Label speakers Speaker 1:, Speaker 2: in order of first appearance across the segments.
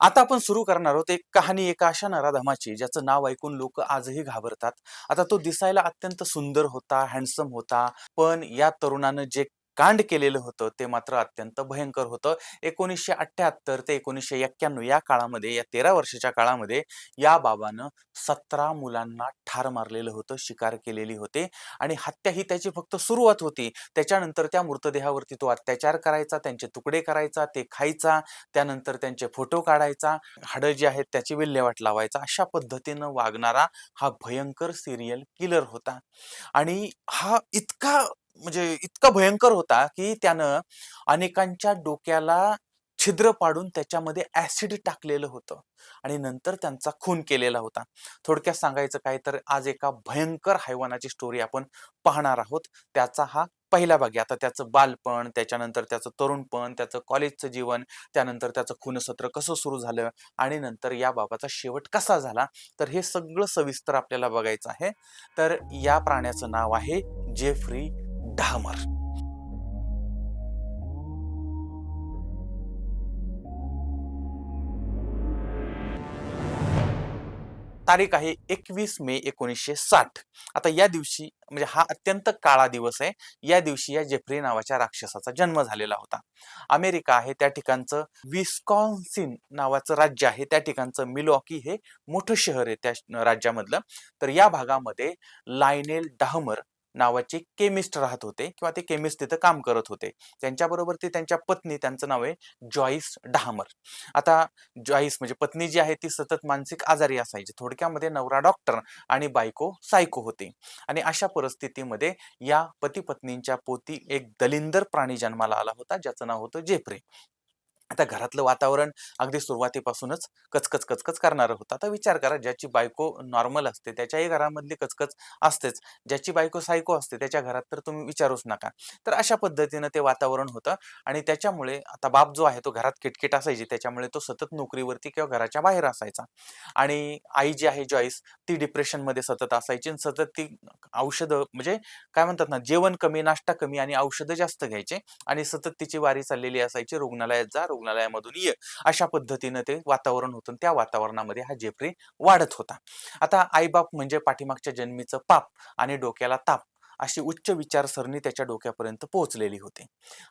Speaker 1: आता आपण सुरू करणार आहोत एक कहाणी एका अशा नराधमाची ज्याचं नाव ऐकून लोक आजही घाबरतात. आता तो दिसायला अत्यंत सुंदर होता हँडसम होता पण या तरुणानं जे कांड केलेलं होतं ते मात्र अत्यंत भयंकर होतं. एकोणीसशे अठ्ठ्याहत्तर ते एकोणीसशे एक्क्याण्णव या काळामध्ये या तेरा वर्षाच्या काळामध्ये या बाबानं सतरा मुलांना ठार मारलेलं होतं शिकार केलेली होते आणि हत्या ही त्याची फक्त सुरुवात होती. त्याच्यानंतर त्या मृतदेहावरती तो अत्याचार करायचा त्यांचे तुकडे करायचा ते खायचा त्यानंतर त्यांचे फोटो काढायचा हाडं जी आहेत त्याची विल्हेवाट लावायचा अशा पद्धतीनं वागणारा हा भयंकर सिरियल किलर होता. आणि हा इतका म्हणजे इतका भयंकर होता की त्यानं अनेकांच्या डोक्याला छिद्र पाडून त्याच्यामध्ये ऍसिड टाकलेलं होतं आणि नंतर त्यांचा खून केलेला होता. थोडक्यात सांगायचं काय तर आज एका भयंकर हैवानाची स्टोरी आपण पाहणार आहोत. त्याचा हा पहिला भाग आहे. आता त्याचं बालपण त्याच्यानंतर त्याचं तरुणपण त्याचं कॉलेजचं जीवन त्यानंतर त्याचं खूनसत्र कसं सुरू झालं आणि नंतर या बाबाचा शेवट कसा झाला? तर हे सगळं सविस्तर आपल्याला बघायचं आहे. तर या प्राण्याचं नाव आहे जेफ्री डहामर तारीख आहे एकवीस मे एकोणीसशे साठ. आता या दिवशी म्हणजे हा अत्यंत काळा दिवस आहे. या दिवशी या जेफ्री नावाच्या राक्षसाचा जन्म झालेला होता. अमेरिका आहे त्या ठिकाणचं विस्कॉन्सिन नावाचं राज्य आहे त्या ठिकाणचं. मिलॉकी हे मोठं शहर आहे त्या राज्यामधलं. तर या भागामध्ये लायनेल डाहमर नावाचे केमिस्ट राहत होते किंवा ते केमिस्ट तिथं काम करत होते. त्यांच्याबरोबर ते त्यांच्या पत्नी त्यांचं नाव आहे जॉईस डहामर. आता जॉईस म्हणजे पत्नी जी आहे ती सतत मानसिक आजारी असायची. थोडक्यामध्ये नवरा डॉक्टर आणि बायको सायको होती. आणि अशा परिस्थितीमध्ये या पती पत्नींच्या पोती एक दलिंदर प्राणी जन्माला आला होता ज्याचं नाव होतं जेप्रे आता घरातलं वातावरण अगदी सुरुवातीपासूनच कचकच कचकच करणारं होतं. आता विचार करा ज्याची बायको नॉर्मल असते त्याच्याही घरामधली कचकच असतेच. ज्याची बायको सायको असते त्याच्या घरात तर तुम्ही विचारूच नका. तर अशा पद्धतीनं ते वातावरण होतं आणि त्याच्यामुळे आता बाप जो आहे तो घरात किटकिट असायची. त्याच्यामुळे तो सतत नोकरीवरती किंवा घराच्या बाहेर असायचा. आणि आई जी आहे जॉईस ती डिप्रेशनमध्ये सतत असायची आणि सतत ती औषधं म्हणजे काय म्हणतात ना जेवण कमी नाश्ता कमी आणि औषधं जास्त घ्यायचे आणि सतत तिची वारी चाललेली असायची रुग्णालयात जा रुग्णालयामधून ये. अशा पद्धतीनं ते वातावरण होतं. त्या वातावरणामध्ये हा जेफ्री वाढत होता. आता आईबाप म्हणजे पाठीमागच्या जन्मीचं पाप आणि डोक्याला ताप अशी उच्च विचारसरणी त्याच्या डोक्यापर्यंत पोहोचलेली होती.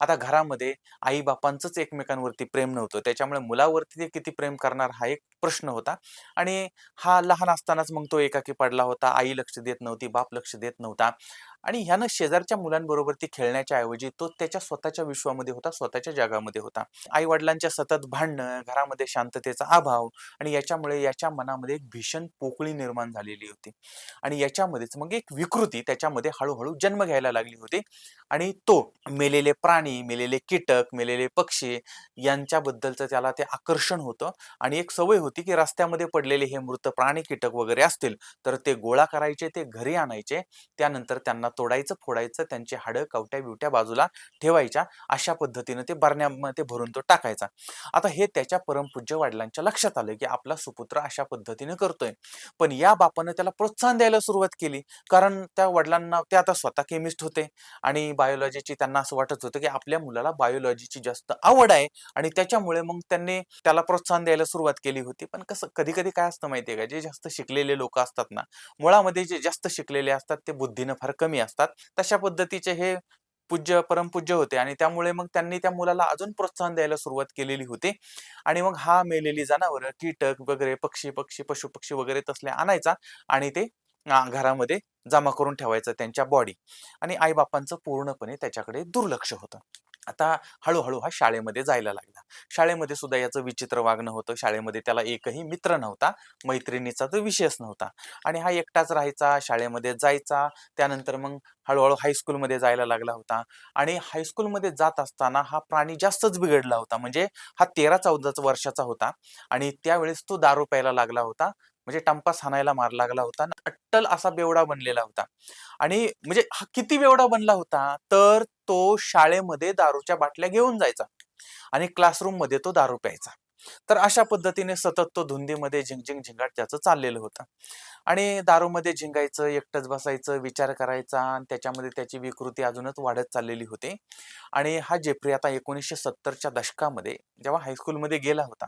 Speaker 1: आता घरामध्ये आई बापांचंच एकमेकांवरती प्रेम नव्हतं. त्याच्यामुळे मुलावरती ते किती प्रेम करणार हा एक प्रश्न होता. आणि हा लहान असतानाच मग तो एकाकी पडला होता. आई लक्ष देत नव्हती. बाप लक्ष देत नव्हता. आणि ह्यानं शेजारच्या मुलांबरोबर ती खेळण्याच्या ऐवजी तो त्याच्या स्वतःच्या विश्वामध्ये होता स्वतःच्या जगामध्ये होता. आई वडिलांच्या सतत भांडणं घरामध्ये शांततेचा अभाव आणि याच्यामुळे याच्या मनामध्ये एक भीषण पोकळी निर्माण झालेली होती. आणि याच्यामध्येच मग एक विकृती त्याच्यामध्ये हळूहळू जन्म घ्यायला लागली होती. आणि तो मेलेले प्राणी मेलेले कीटक मेलेले पक्षी यांच्याबद्दलचं त्याला ते आकर्षण होतं. आणि एक सवय होती की रस्त्यामध्ये पडलेले हे मृत प्राणी कीटक वगैरे असतील तर ते गोळा करायचे ते घरी आणायचे. त्यानंतर त्यांना तोडायचं फोडायचं त्यांचे हाडं कवट्या बिवट्या बाजूला ठेवायच्या अशा पद्धतीनं ते बरण्यामध्ये भरून तो टाकायचा. आता हे त्याच्या परमपूज्य वडिलांच्या लक्षात आलं की आपला सुपुत्र अशा पद्धतीने करतोय. पण या बापानं त्याला प्रोत्साहन द्यायला सुरुवात केली. कारण त्या वडिलांना ते आता स्वतः केमिस्ट होते आणि बायोलॉजीची त्यांना असं वाटत होतं की आपल्या मुलाला बायोलॉजीची जास्त आवड आहे आणि त्याच्यामुळे मग त्यांनी त्याला प्रोत्साहन द्यायला सुरुवात केली होती. पण कसं कधी कधी काय असतं माहितीये का? जे जास्त शिकलेले लोक असतात ना मुळामध्ये जे जास्त शिकलेले असतात ते बुद्धीनं फार कमी असतात. तशा पद्धतीचे हे पूज्य परमपूज्य होते आणि त्यामुळे मग त्यांनी त्या मुलाला अजून प्रोत्साहन द्यायला सुरुवात केलेली होती. आणि मग हा मेलेली जनावरं कीटक वगैरे पक्षी पक्षी पशु पक्षी वगैरे तसले आणायचा आणि ते घरामध्ये जमा करून ठेवायचं त्यांच्या बॉडी आणि आईबापांचं पूर्णपणे त्याच्याकडे दुर्लक्ष होतं. आता हळूहळू हा शाळेमध्ये जायला लागला. शाळेमध्ये सुद्धा याचं विचित्र वागणं होतं. शाळेमध्ये त्याला एकही मित्र नव्हता. मैत्रिणीचा तर विषयच नव्हता. आणि हा एकटाच राहायचा शाळेमध्ये जायचा. त्यानंतर मग हळूहळू हायस्कूलमध्ये जायला लागला होता. आणि हायस्कूलमध्ये जात असताना हा प्राणी जास्तच बिघडला होता. म्हणजे हा तेरा चौदाच वर्षाचा होता. आणि त्यावेळेस तो दारू प्यायला लागला होता. म्हणजे टंपास हाणायला मार लागला होता. आणि असा बेवडा बनलेला होता. आणि म्हणजे हा किती बेवडा बनला होता तर तो शाळेमध्ये दारूच्या बाटल्या घेऊन जायचा. आणि क्लासरूममध्ये तो दारू प्यायचा. तर अशा पद्धतीने सतत तो धुंदीमध्ये झिंगझिंग झिंगाट त्याचं चाललेलं होतं. आणि दारूमध्ये झिंगायचं एकटंच बसायचं विचार करायचा आणि त्याच्यामध्ये त्याची विकृती अजूनच वाढत चाललेली होती. आणि हा जेफ्री आता एकोणीसशे सत्तरच्या दशकामध्ये जेव्हा हायस्कूलमध्ये गेला होता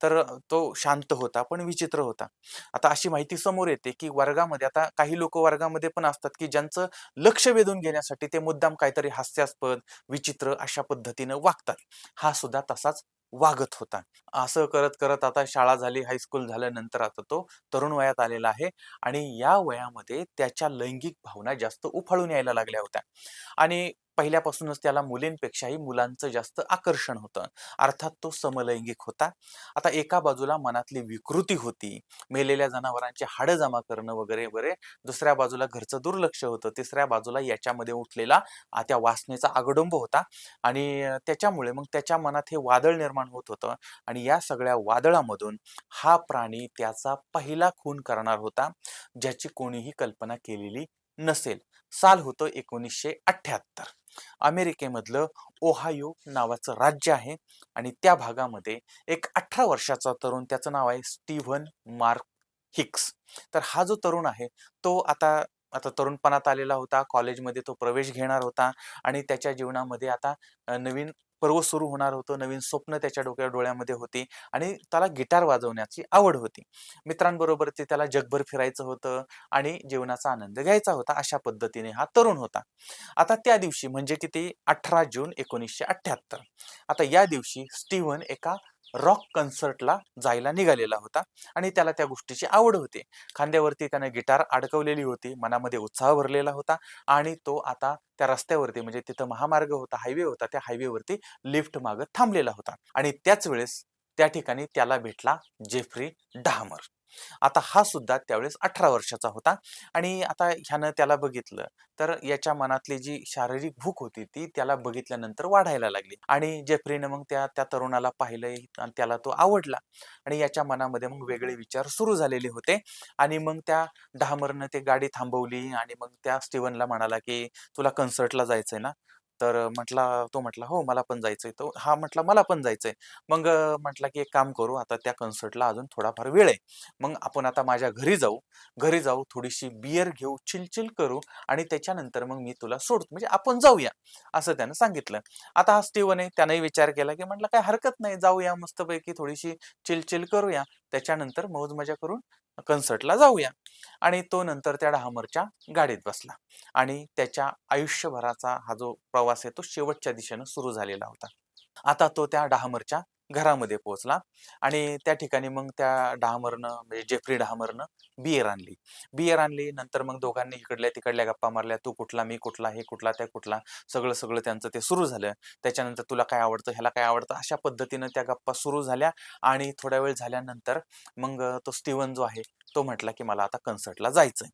Speaker 1: तर तो शांत होता पण विचित्र होता. आता अशी माहिती समोर येते की वर्गामध्ये आता काही लोक वर्गामध्ये पण असतात की ज्यांचं लक्ष वेधून घेण्यासाठी ते मुद्दाम काहीतरी हास्यास्पद विचित्र अशा पद्धतीनं वागतात. हा सुद्धा तसाच वागत होता. असं करत करत आता शाळा झाली हायस्कूल झाल्यानंतर आता तो तरुण वयात आलेला आहे आणि या वयामध्ये त्याच्या लैंगिक भावना जास्त उफाळून यायला लागल्या होत्या. आणि पहिल्यापासूनच त्याला मुलींपेक्षाही मुलांचं जास्त आकर्षण होतं. अर्थात तो समलैंगिक होता. आता एका बाजूला मनातली विकृती होती. मेलेल्या जनावरांची हाडं जमा करणं वगैरे वगैरे. दुसऱ्या बाजूला घरचं दुर्लक्ष होतं. तिसऱ्या बाजूला याच्यामध्ये उठलेला त्या वासनेचा आगडुंब होता. आणि त्याच्यामुळे मग त्याच्या मनात हे वादळ निर्माण होत होतं. आणि या सगळ्या वादळामधून हा प्राणी त्याचा पहिला खून करणार होता ज्याची कोणीही कल्पना केलेली नसेल. साल होतं एकोणीसशे अठ्ठ्याहत्तर. अमेरिकेमधलं ओहायो नावाचं राज्य आहे आणि त्या भागामध्ये एक अठरा वर्षाचा तरुण त्याचं नाव आहे स्टीव्हन मार्क हिक्स. तर हा जो तरुण आहे तो आता आता तरुणपणात आलेला होता कॉलेजमध्ये तो प्रवेश घेणार होता आणि त्याच्या जीवनामध्ये आता नवीन पर्व सुरू होणार होतं. नवीन स्वप्न त्याच्या डोक्या डोळ्यामध्ये होती आणि त्याला गिटार वाजवण्याची आवड होती. मित्रांबरोबर ते त्याला जगभर फिरायचं होतं आणि जीवनाचा आनंद घ्यायचा होता अशा पद्धतीने हा तरुण होता. आता त्या दिवशी म्हणजे किती? अठरा जून एकोणीसशे अठ्ठ्याहत्तर. आता या दिवशी स्टीव्हन एका रॉक कन्सर्टला जायला निघालेला होता आणि त्याला त्या गोष्टीची आवड होती. खांद्यावरती त्याने गिटार अडकवलेली होती मनामध्ये उत्साह भरलेला होता आणि तो आता त्या रस्त्यावरती म्हणजे तिथं महामार्ग होता हायवे होता त्या हायवेवरती लिफ्ट मागत थांबलेला होता आणि त्याच वेळेस त्या ठिकाणी त्याला भेटला जेफ्री डहामर आता हा सुद्धा त्यावेळेस अठरा वर्षाचा होता आणि आता ह्यानं त्याला बघितलं तर याच्या मनातली जी शारीरिक भूक होती ती त्याला बघितल्यानंतर वाढायला लागली आणि जेफ्रीनं मग त्या त्या तरुणाला पाहिलंय आणि त्याला तो आवडला आणि याच्या मनामध्ये मग वेगळे विचार सुरू झालेले होते आणि मग त्या डहामरनं ते गाडी थांबवली आणि मग त्या स्टीव्हनला म्हणाला की तुला कन्सर्टला जायचंय ना? तर म्हटला तो म्हटला हो मला पण जायचंय. तो हा म्हटला मला पण जायचंय. मग म्हटला की एक काम करू आता त्या कन्सर्टला अजून थोडाफार वेळ आहे. मग आपण आता माझ्या घरी जाऊ घरी जाऊ थोडीशी बियर घेऊ चिलचिल करू आणि त्याच्यानंतर मग मी तुला सोडतो. म्हणजे आपण जाऊया असं त्यानं सांगितलं. आता हा स्टीवन आहे त्यानंही विचार केला की म्हटलं काय हरकत नाही जाऊया मस्तपैकी थोडीशी चिलचिल करूया. त्याच्यानंतर मौज मजा करून कन्सर्टला जाऊया. आणि तो नंतर त्या डहामरच्या गाडीत बसला. आणि त्याच्या आयुष्यभराचा हा जो प्रवास आहे तो शेवटच्या दिशेनं सुरू झालेला होता. आता तो त्या डहामरच्या घरामध्ये पोहोचला आणि त्या ठिकाणी मग त्या डहामरनं म्हणजे जेफ्री डहामरनं बियर आणली. बियर आणली नंतर मग दोघांनी इकडल्या तिकडल्या गप्पा मारल्या तू कुठला मी कुठला हे कुठला त्या कुठला? सगळं सगळं त्यांचं ते सुरू झालं. त्याच्यानंतर तुला काय आवडतं ह्याला काय आवडतं? अशा पद्धतीनं त्या गप्पा सुरू झाल्या आणि थोड्या वेळ झाल्यानंतर मग तो स्टीवन जो आहे तो म्हटला की मला आता कन्सर्टला जायचंय.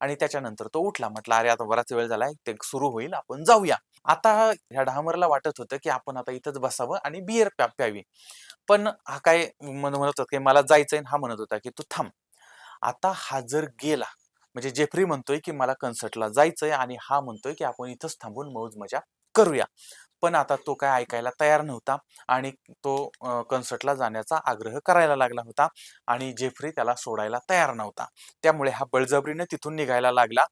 Speaker 1: आणि त्याच्यानंतर तो उठला म्हटला अरे आता बराच वेळ झालाय ते सुरू होईल आपण जाऊया. आता ह्या डहामरला वाटत होतं की आपण आता इथंच बसावं आणि बियर प्यावी. पण हा काय म्हणत होता की मला जायचंय आणि हा म्हणत होता की तू थांब. आता हा जर गेला म्हणजे जेफ्री म्हणतोय की मला कन्सर्टला जायचंय आणि हा म्हणतोय की आपण इथंच थांबून मौज मजा करूया. पण आता तो काय ऐकायला तयार नव्हता आणि तो कन्सर्टला जाण्याचा आग्रह करायला लागला होता आणि जेफ्री त्याला सोडायला तयार नव्हता. त्यामुळे हा बळजबरीने तिथून निघायला लागला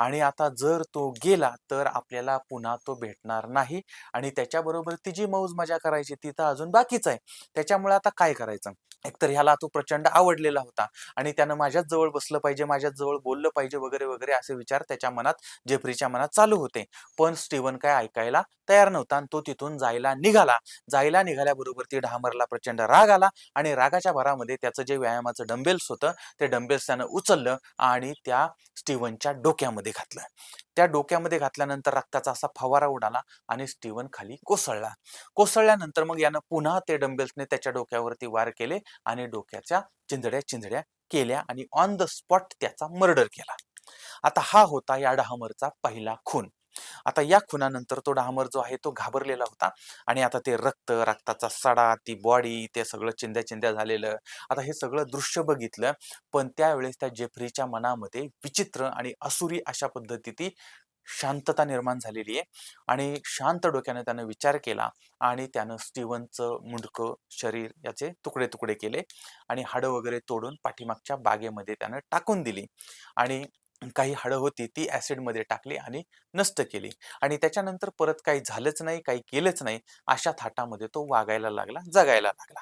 Speaker 1: आणि आता जर तो गेला तर आपल्याला पुन्हा तो भेटणार नाही आणि त्याच्याबरोबर ती जी मौज मजा करायची ती तर अजून बाकीच आहे. त्याच्यामुळे आता काय करायचं? एकतर ह्याला तो प्रचंड आवडलेला होता आणि त्यानं माझ्याच जवळ बसलं पाहिजे माझ्याच जवळ बोललं पाहिजे वगैरे वगैरे असे विचार त्याच्या मनात जेफ्रीच्या मनात चालू होते. पण स्टीवन काय ऐकायला तयार नव्हता आणि तो तिथून जायला निघाला. जायला निघाल्याबरोबर ती डहामरला प्रचंड राग आला आणि रागाच्या भरामध्ये त्याचं जे व्यायामाचं डंबेल्स होतं ते डंबेल्स त्यानं उचललं आणि त्या स्टीवनच्या डोक्यामध्ये घातलं. त्या डोक्यामध्ये घातल्यानंतर रक्ताचा असा फवारा उडाला आणि स्टीवन खाली कोसळला. कोसळल्यानंतर मग यानं पुन्हा ते डंबेल्सने त्याच्या डोक्यावरती वार केले आणि डोक्याच्या चिंधड्या चिंधड्या केल्या आणि ऑन द स्पॉट त्याचा मर्डर केला. आता हा होता या डहामरचा पहिला खून. आता या खुनानंतर तो डहामर जो आहे तो घाबरलेला होता. आणि आता ते रक्त रक्ताचा सडा ती बॉडी ते सगळं चिंध्या चिंध्या झालेलं. आता हे सगळं दृश्य बघितलं पण त्यावेळेस त्या जेफ्रीच्या मनामध्ये विचित्र आणि असुरी अशा पद्धतीची शांतता निर्माण झालेली आहे. आणि शांत डोक्याने त्यानं विचार केला आणि त्यानं स्टीवनचं मुंडकं शरीर याचे तुकडे तुकडे केले आणि हाडं वगैरे तोडून पाठीमागच्या बागेमध्ये त्यानं टाकून दिली. आणि काही हाडं होती ती ॲसिडमध्ये टाकली आणि नष्ट केली. आणि त्याच्यानंतर परत काही झालंच नाही काही केलंच नाही अशा थाटामध्ये तो वागायला लागला जगायला लागला.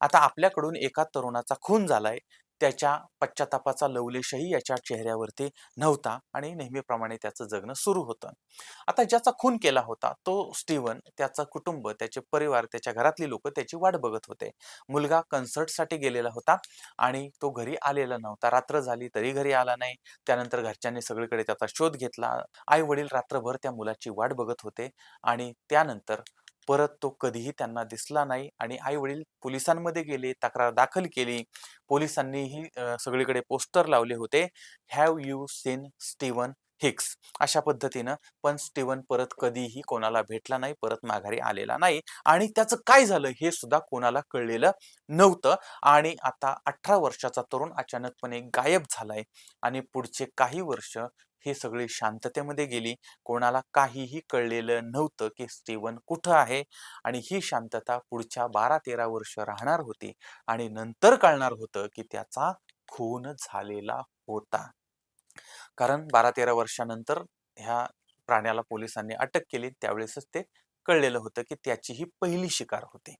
Speaker 1: आता आपल्याकडून एका तरुणाचा खून झालाय. त्याच्या पश्चातापाचा लवलेशही याच्या चेहऱ्यावरती नव्हता आणि नेहमीप्रमाणे त्याचं जगणं सुरू होतं. आता ज्याचा खून केला होता तो स्टीवन त्याचं कुटुंब त्याचे परिवार त्याच्या घरातली लोक त्याची वाट बघत होते. मुलगा कन्सर्टसाठी गेलेला होता आणि तो घरी आलेला नव्हता. रात्र झाली तरी घरी आला नाही. त्यानंतर घरच्यांनी सगळीकडे त्याचा शोध घेतला. आई वडील रात्रभर त्या मुलाची वाट बघत होते आणि त्यानंतर परत तो कधीही त्यांना दिसला नाही आणि आई वडील पोलिसांमध्ये गेले तक्रार दाखल केली. पोलिसांनीही सगळीकडे पोस्टर लावले होते. Have you seen Steven Hicks? अशा पद्धतीनं पण स्टीवन परत कधीही कोणाला भेटला नाही परत माघारी आलेला नाही. आणि त्याचं काय झालं हे सुद्धा कोणाला कळलेलं नव्हतं. आणि आता अठरा वर्षाचा तरुण अचानकपणे गायब झालाय. आणि पुढचे काही वर्ष हे सगळी शांततेमध्ये गेली. कोणाला काहीही कळलेलं नव्हतं की स्टीवन कुठं आहे आणि ही शांतता पुढच्या बारा तेरा वर्ष राहणार होती आणि नंतर कळणार होतं की त्याचा खून झालेला होता. कारण बारा तेरा वर्षानंतर ह्या प्राण्याला पोलिसांनी अटक केली. त्यावेळेसच ते कळलेलं होतं की त्याची ही पहिली शिकार होती.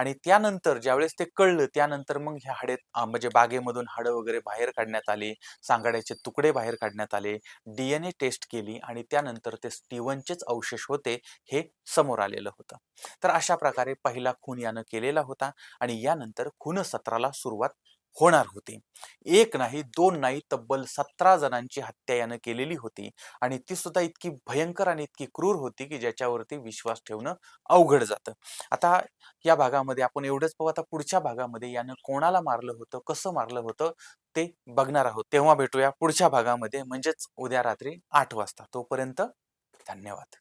Speaker 1: आणि त्यानंतर ज्यावेळेस ते कळलं त्यानंतर मग ह्या हाडे म्हणजे बागेमधून हाडं वगैरे बाहेर काढण्यात आली सांगाड्याचे तुकडे बाहेर काढण्यात आले डीएनए टेस्ट केली आणि त्यानंतर ते स्टीवनचेच अवशेष होते हे समोर आलेलं होतं. तर अशा प्रकारे पहिला खून यानं केलेला होता आणि यानंतर खून सत्राला सुरुवात होणार होती. एक नाही दोन नाही तब्बल सतरा जणांची हत्या यानं केलेली होती आणि ती सुद्धा इतकी भयंकर आणि इतकी क्रूर होती की ज्याच्यावरती विश्वास ठेवणं अवघड जातं. आता या भागामध्ये आपण एवढंच पाहू आता पुढच्या भागामध्ये यानं कोणाला मारलं होतं कसं मारलं होतं ते बघणार आहोत. तेव्हा भेटूया पुढच्या भागामध्ये म्हणजेच उद्या रात्री आठ वाजता. तोपर्यंत धन्यवाद.